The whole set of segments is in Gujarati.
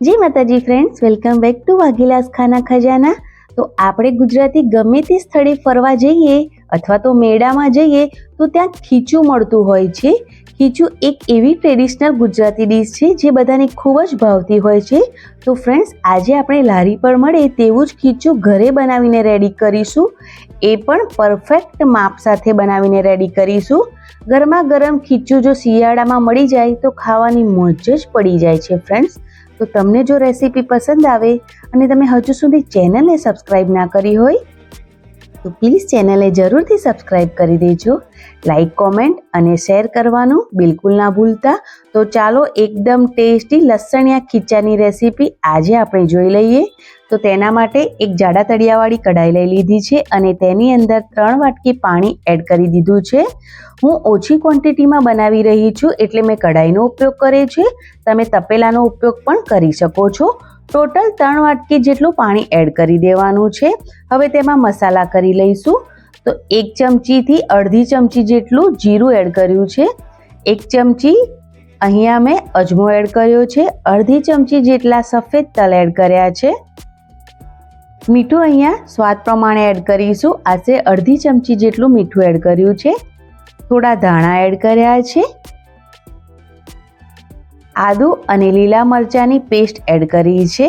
જી માતાજી ફ્રેન્ડ્સ વેલકમ બેક ટુ વાઘીલાસ ખાના ખજાના. તો આપણે ગુજરાતી ગમે તે સ્થળે ફરવા જઈએ અથવા તો મેળામાં જઈએ, તો ત્યાં ખીચું મળતું હોય છે. ખીચું એક એવી ટ્રેડિશનલ ગુજરાતી ડીશ છે જે બધાને ખૂબ જ ભાવતી હોય છે. તો ફ્રેન્ડ્સ આજે આપણે લારી પર મળે તેવું જ ખીચું ઘરે બનાવીને રેડી કરીશું. એ પણ પરફેક્ટ માપ સાથે બનાવીને રેડી કરીશું. ગરમા ગરમ ખીચું જો શિયાળામાં મળી જાય, તો ખાવાની મોજ જ પડી જાય છે ફ્રેન્ડ્સ તો તમને જો રેસીપી પસંદ આવે અને તમે હજુ સુધી ચેનલને સબસ્ક્રાઈબ ના કરી હોય તો પ્લીઝ ચેનલને જરૂરથી સબસ્ક્રાઇબ કરી દેજો. લાઈક કોમેન્ટ અને શેર કરવાનું બિલકુલ ના ભૂલતા. તો ચાલો એકદમ ટેસ્ટી લસણિયા ખીચાની રેસીપી આજે આપણે જોઈ લઈએ. તો તેના માટે એક જાડા તળિયાવાળી કઢાઈ લઈ લીધી છે અને તેની અંદર ત્રણ વાટકી પાણી એડ કરી દીધું છે. હું ઓછી ક્વોન્ટિટીમાં બનાવી રહી છું એટલે મેં કઢાઈનો ઉપયોગ કર્યો છે. તમે તપેલાનો ઉપયોગ પણ કરી શકો છો. ટોટલ ત્રણ વાટકી જેટલું પાણી એડ કરી દેવાનું છે. હવે તેમાં મસાલા કરી લઈશું. તો એક ચમચીથી અડધી ચમચી જેટલું જીરું એડ કર્યું છે. એક ચમચી અહીંયા મેં અજમો એડ કર્યો છે. અડધી ચમચી જેટલા સફેદ તલ એડ કર્યા છે. મીઠું અહીંયા સ્વાદ પ્રમાણે એડ કરીશું. આશરે અડધી ચમચી જેટલું મીઠું એડ કર્યું છે. થોડા ધાણા એડ કર્યા છે. આદુ અને લીલા મરચાંની પેસ્ટ એડ કરી છે.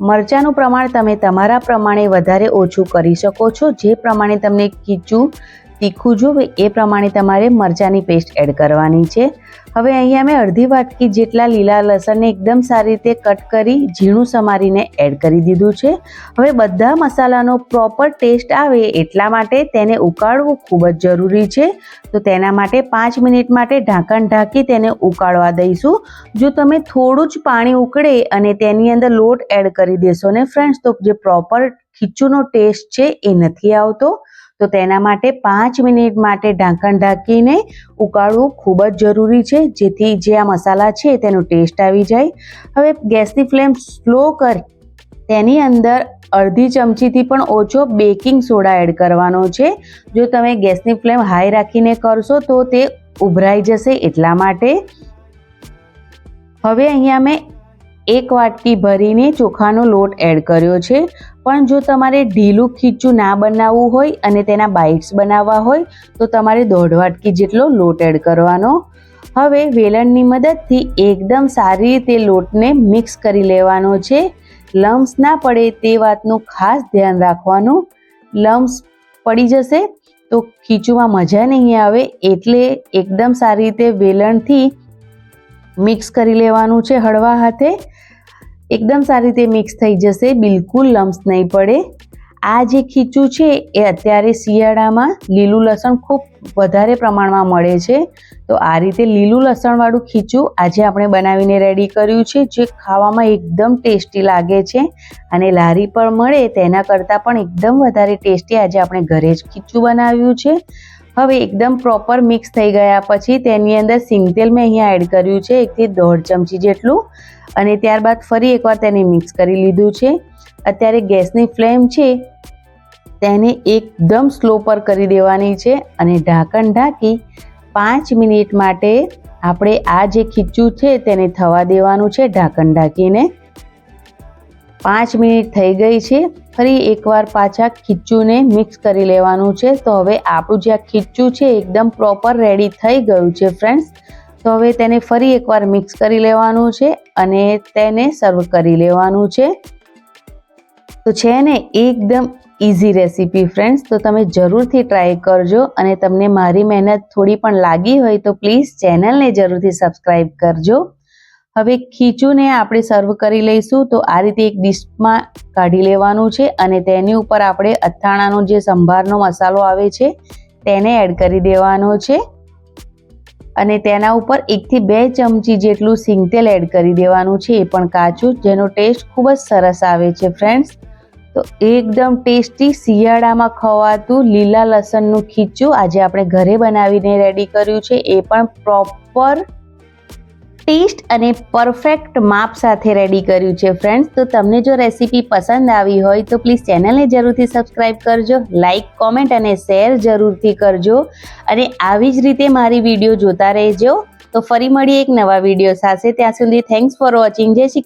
મરચાંનું પ્રમાણ તમે તમારા પ્રમાણે વધારે ઓછું કરી શકો છો. જે પ્રમાણે તમને ખીચું તીખું જોવે એ પ્રમાણે તમારે મરચાંની પેસ્ટ એડ કરવાની છે. હવે અહીંયા મેં અડધી વાટકી જેટલા લીલા લસણને એકદમ સારી રીતે કટ કરી ઝીણું સમારીને એડ કરી દીધું છે. હવે બધા મસાલાનો પ્રોપર ટેસ્ટ આવે એટલા માટે તેને ઉકાળવું ખૂબ જ જરૂરી છે. તો તેના માટે પાંચ મિનિટ માટે ઢાંકણ ઢાંકી તેને ઉકાળવા દઈશું. જો તમે થોડું જ પાણી ઉકળે અને તેની અંદર લોટ એડ કરી દેશો ને ફ્રેન્ડ્સ તો જે પ્રોપર ખીચુનો ટેસ્ટ છે એ નથી આવતો. તો તેના માટે પાંચ મિનિટ માટે ઢાંકણ ઢાંકીને ઉકાળવું ખૂબ જ જરૂરી છે. જેથી જે આ મસાલા છે તેનો ટેસ્ટ આવી જાય. હવે ગેસની ફ્લેમ સ્લો કરી. તેની અંદર અડધી ચમચીથી પણ ઓછો બેકિંગ સોડા એડ કરવાનો છે. જો તમે ગેસની ફ્લેમ હાઈ રાખીને કરશો તો તે ઉભરાઈ જશે એટલા માટે. હવે અહીંયા મેં એક વાટકી ભરીને ચોખાનો લોટ એડ કર્યો છે. પણ જો તમારે ઢીલું ખીચું ના બનાવવું હોય અને તેના બાઇટ્સ બનાવવા હોય, તો તમારે દોઢ વાટકી જેટલો લોટ એડ કરવાનો. હવે વેલણની મદદથી એકદમ સારી રીતે લોટને મિક્સ કરી લેવાનો છે. લમ્સ ના પડે તે વાતનું ખાસ ધ્યાન રાખવાનું. લમ્સ પડી જશે તો ખીચુમાં મજા નહીં આવે એટલે એકદમ સારી રીતે વેલણથી મિક્સ કરી લેવાનું છે હળવા હાથે. એકદમ સારી રીતે મિક્સ થઈ જશે, બિલકુલ લમ્સ નહીં પડે. આ જે ખીચું છે એ અત્યારે શિયાળામાં લીલું લસણ ખૂબ વધારે પ્રમાણમાં મળે છે. તો આ રીતે લીલું લસણવાળું ખીચું આજે આપણે બનાવીને રેડી કર્યું છે, જે ખાવામાં એકદમ ટેસ્ટી લાગે છે. અને લારી પર મળે તેના કરતાં પણ એકદમ વધારે ટેસ્ટી આજે આપણે ઘરે જ ખીચું બનાવ્યું છે. હવે એકદમ પ્રોપર મિક્સ થઈ ગયા પછી તેની અંદર સિંગતેલ મેં અહીંયા એડ કર્યું છે, એકથી દોઢ ચમચી જેટલું. અને ત્યારબાદ ફરી એકવાર તેને મિક્સ કરી લીધું છે. અત્યારે ગેસની ફ્લેમ છે, તેને એકદમ સ્લો પર કરી દેવાની છે અને ઢાંકણ ઢાંકી પાંચ મિનિટ માટે આપણે આ જે ખીચું છે તેને થવા દેવાનું છે, ઢાંકણ ઢાંકીને. પાંચ મિનિટ થઈ ગઈ છે. ફરી એકવાર પાછા ખીચુંને મિક્સ કરી લેવાનું છે. તો હવે આપણું જે આ ખીચું છે એકદમ પ્રોપર રેડી થઈ ગયું છે ફ્રેન્ડ્સ તો હવે તેને ફરી એકવાર મિક્સ કરી લેવાનું છે અને તેને સર્વ કરી લેવાનું છે. તો છે ને એકદમ ઇઝી રેસીપી ફ્રેન્ડ્સ તો તમે જરૂરથી ટ્રાય કરજો અને તમને મારી મહેનત થોડી પણ લાગી હોય તો પ્લીઝ ચેનલને જરૂરથી સબસ્ક્રાઈબ કરજો. હવે ખીચુંને આપણે સર્વ કરી લઈશું, તો આ રીતે એક ડીશમાં કાઢી લેવાનું છે અને તેની ઉપર આપણે અથાણાનો જે સંભારનો મસાલો આવે છે, તેને એડ કરી દેવાનો છે. અને તેના ઉપર એકથી બે ચમચી જેટલું સિંગતેલ એડ કરી દેવાનું છે, એ પણ કાચું, જેનો ટેસ્ટ ખૂબ જ સરસ આવે છે ફ્રેન્ડ્સ તો એકદમ ટેસ્ટી શિયાળામાં ખવાતું લીલા લસણનું ખીચું આજે આપણે ઘરે બનાવીને રેડી કર્યું છે, એ પણ પ્રોપર ટેસ્ટ અને પરફેક્ટ માપ સાથે રેડી કર્યું છે ફ્રેન્ડ્સ તો તમને જો રેસીપી પસંદ આવી હોય, તો પ્લીઝ ચેનલને જરૂરથી સબસ્ક્રાઈબ કરજો લાઇક કોમેન્ટ અને શેર જરૂરથી કરજો. અને આવી જ રીતે મારી વીડિયો જોતા રહેજો. તો ફરી મળીએ એક નવા વીડિયો સાથે. ત્યાં સુધી થેન્ક્સ ફોર વોચિંગ જય શ્રી